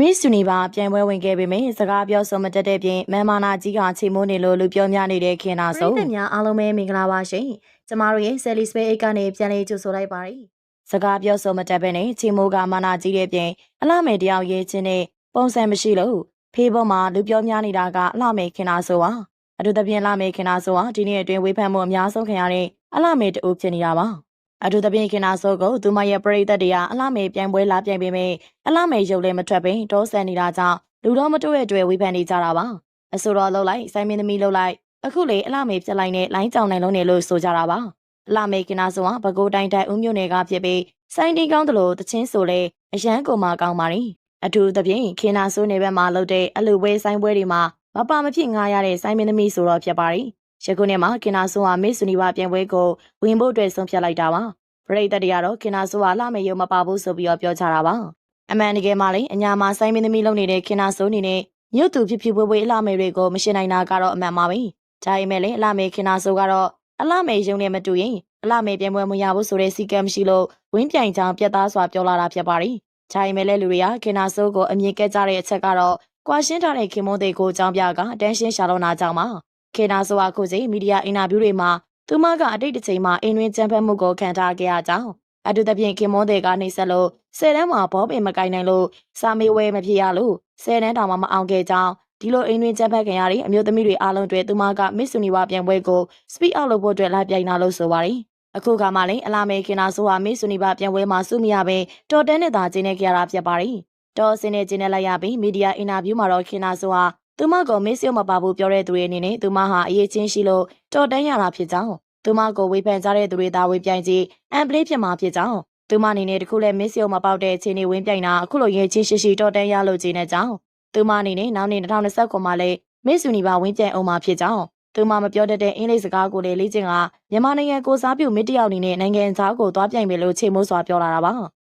Miss Universe ပြိုင်ပွဲဝင်ခဲ့ပေမယ့်စကားပြောဆိုမတတ်တဲ့ပြင်မန်မာနာကြီးကချိန်မိုးနေလို့လူပြောများနေတဲ့ခင်နာပရိဆိုသတ်များအားလုံးပဲမင်္ဂလာပါရှင်။ကျမတို့ရဲ့ Sally Space အိတ်ကနေပြန်လေးကြိုဆိုလိုက်ပါရစေစကားပြောဆိုမတတ်ဘဲနဲ့ချိန်မိုးကမာနာကြီးတဲ့ပြင်အလှမယ်တယောက်ရေးချင်းနဲ့ပုံစံမရှိလို့ဖေးပေါ်မှာလူပြောများနေတာကအလှမယ်ခင်နာဆိုပါအထူးသဖြင့်လှမယ်ခင်နာဆိုဟာဒီနေ့အတွင်းဝေဖန်မှုအများဆုံးခံရတဲ့အလှမယ်တူဖြစ်နေတာပါ အထူးသဖြင့်ခင်နာဆိုကိုသူမရဲ့ပရိသတ်တွေကအလှမယ်ပြိုင်ပွဲလာပြိုင်ပေမယ့်အလှမယ်ရုပ်လည်းမထွက်ပင်တောဆန်နေတာကြောင့်လူတော်မတိုးရဲ့အတွက်ဝေဖန်နေကြတာပါအဆိုတော်လှုပ်လိုက်စိုင်းမင်းသမီးလှုပ်လိုက်အခုလေအလှမေပြစ်လိုက်နဲ့လိုင်းကြောင်နိုင်လုံးနေလို့ဆိုကြတာပါအလှမေကနာဆိုဟာဘကိုးတိုင်းတိုင်းဦးမြို့နယ်ကဖြစ်ပြီးစိုင်းတင်းကောင်းတလို့တချင်းဆိုလေအရန်ကိုမာကောင်းပါရီအထူးသဖြင့်ခင်နာဆိုးနေဘက်မှာလုပ်တဲ့အလူပွဲဆိုင်ပွဲတွေမှာမပါမဖြစ်ငားရတဲ့စိုင်းမင်းသမီးဆိုတော့ဖြစ်ပါရီ ရခုနှစ်မှာခင်နာဆိုးဟာမစ်ဆူနီဘာပြန်ပွဲကိုဝင်ဖို့အတွက်ဆုံးဖြတ်လိုက်တာပါပရိသတ်တွေကတော့ခင်နာဆိုးဟာလှမေရုံမပါဘူးဆိုပြီးတော့ပြောကြတာပါအမှန်တကယ်မှလည်းအညာမှာစိုင်းမင်းသမီးလုပ်နေတဲ့ခင်နာဆိုးနေနဲ့မြို့သူဖြစ်ဖြစ်ပွေးပွေးအလှမေတွေကိုမရှင်းနိုင်တာကတော့အမှန်ပါပဲဒါပေမဲ့လည်းအလှမေခင်နာဆိုကတော့အလှမေရုံနဲ့မတူရင်အလှမေပြန်ပွဲမရဘူးဆိုတဲ့စီကံမရှိလို့ဝင်းပြိုင်ချောင်းပြတ်သားစွာပြောလာတာဖြစ်ပါရီ။ဒါပေမဲ့လည်းလူတွေကခင်နာဆိုကိုအမြင်ကဲကြတဲ့အချက်ကတော့ကွာရှင်းထားတဲ့ခင်မုန်းသိကိုအကြောင်းပြကတန်းရှင်းရှာလို့နာကြောင်းပါ။ ခင်နာဆိုကခုချိန်မီဒီယာအင်တာဗျူးတွေမှာသူမကအတိတ်တစ်ချိန်မှာအင်းတွင်ကြံဖက်မှုကိုခံထားခဲ့ရကြောင်းအတူတဖြင့်ခင်မွန်းတဲ့ကနေဆက်လို့ဆယ်တန်းမှာဘောပင်မကင်နိုင်လို့စာမေးဝဲမဖြစ်ရလို့ဆယ်တန်းတောင်မှမအောင်ခဲ့ကြောင်းဒီလိုအိမ်တွင်ကြက်ဖက်ခင်ရတဲ့အမျိုးသမီးတွေအားလုံးတွေသူမက Miss Universe ပြိုင်ပွဲကို speak out လုပ်ဖို့အတွက်လိုက်ပြိုင်တာလို့ဆိုပါတယ်။အခုကမှလည်းအလာမေခင်နာဆိုဟာ Miss Universe ပြိုင်ပွဲမှာစုမရပဲတော်တန်းနဲ့သာကျင်းနေကြရတာဖြစ်ပါတယ်။တော်စင်းနဲ့ကျင်းနေလိုက်ရပြီးမီဒီယာအင်တာဗျူးမှာတော့ခင်နာဆိုဟာ သူမကို Miss ရုံမပါဘူးပြောတဲ့သူတွေအနေနဲ့သူမဟာအရေးချင်းရှိလို့တော်တန်းရတာဖြစ်ကြောင်းသူမကိုဝေဖန်ကြတဲ့သူတွေသာဝေပြိုင်ကြည့်အမ်ပလေးဖြစ်မှာဖြစ်ကြောင်းသူမအနေနဲ့တခုလည်း Miss ရုံမပေါက်တဲ့အခြေအနေဝင်ပြိုင်တာအခုလိုရေးချင်းရှိရှိတော်တန်းရလို့ကျင်းနေကြောင်းသူမအနေနဲ့နောက်နေ့2029မှာလည်း Miss Universe ဝင်ပြိုင်အောင်မှာဖြစ်ကြောင်းသူမမပြောတတ်တဲ့အင်္ဂလိပ်စကားကိုလည်းလေ့ကျင့်ကမြန်မာနိုင်ငံကိုစားပြုမစ်တယောက်အနေနဲ့နိုင်ငံသားကိုသွားပြိုင်မယ်လို့ချိန်မိုးစွာပြောလာတာပါ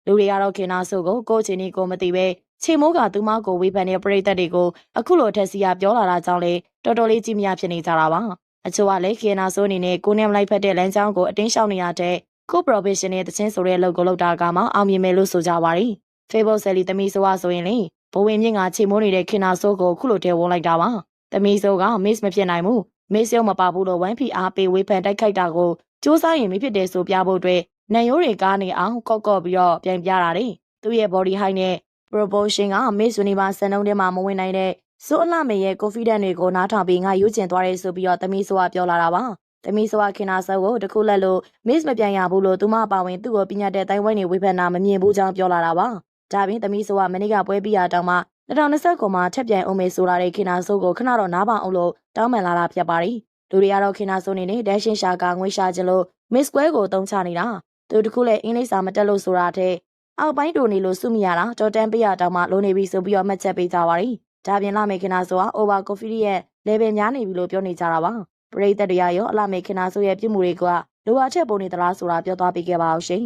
လူတွေကတော့ခင်နာဆုကိုကိုယ့်ချင်းဒီကိုမသိပဲချိန်မိုးကသူမကိုဝေဖန်တဲ့ပရိသတ်တွေကိုအခုလိုထက်စီယာပြောလာတာကြောင့်လေတော်တော်လေးကြည်မရဖြစ်နေကြတာပါအချို့ကလည်းခင်နာဆိုအနေနဲ့ကိုနဲ့မလိုက်ဖက်တဲ့လမ်းကြောင်းကိုအတင်းလျှောက်နေရတဲ့ကို professional တချင်းဆိုတဲ့လုပ်ကိုလုပ်တာကမှအောင်မြင်မယ်လို့ဆိုကြပါရီ Facebook ဆယ်လီသမီးဆိုဝဆိုရင်လေဘဝင်မြင့်ကချိန်မိုးနေတဲ့ခင်နာဆိုကိုခုလိုတဲဝန်းလိုက်တာပါသမီးဆိုက miss မဖြစ်နိုင်ဘူး miss ရုံမပါဘူးလို့ 1PR ပေးဝေဖန်တိုက်ခိုက်တာကိုစူးစမ်းရင်မဖြစ်တယ်ဆိုပြဖို့အတွက်နံရိုးတွေကားနေအောင်ကော့ကော့ပြီးတော့ပြန်ပြတာတယ်သူ့ရဲ့ body height နဲ့ proportion က Miss Universe စံနှုန်းထဲမှာမဝင်နိုင်တဲ့စိုးအလှမေရဲ့ confidence တွေကိုနားထောင်ပြီးငါရွေးချယ်သွားတယ်ဆိုပြီးတော့သမီးဆိုကပြောလာတာပါသမီးဆိုကခင်နာဆောက်ကိုတခုလက်လို့ Miss မပြန်ရဘူးလို့သူမအပါဝင်သူ့ကိုပညာတဲ့တိုင်းဝိုင်းနေဝေဖန်တာမမြင်ဘူးကြောင်းပြောလာတာပါဒါပြင်သမီးဆိုကမနေ့ကပွဲပြီးရတောင်မှ2029မှာထက်ပြန်အောင်မေဆိုလာတဲ့ခင်နာဆိုကိုခဏတော့နားပါအောင်လို့တောင်းပန်လာတာဖြစ်ပါတယ်လူတွေကတော့ခင်နာဆိုနေနဲ့ဒက်ရှင်ရှာကငွေရှာချင်လို့ Miss Square ကိုတုံးချနေတာသူတခုလည်းအင်္ဂလိပ်စာမတက်လို့ဆိုတာတဲ့ အောက်ပိုင်းတူနေလို့စုမိရတာတော်တန်ပေးရတောင်မှလိုနေပြီဆိုပြီးတော့မှတ်ချက်ပေးကြပါရီဒါပြင်လာမေခင်နာဆိုတာ over coffee ရဲ့ level များနေပြီလို့ပြောနေကြတာပါပရိသတ်တွေကရောအလာမေခင်နာဆိုရဲ့ပြုမှုတွေကလိုအပ်ချက်ပုံနေသလားဆိုတာပြောသွားပေးခဲ့ပါအောင်ရှင်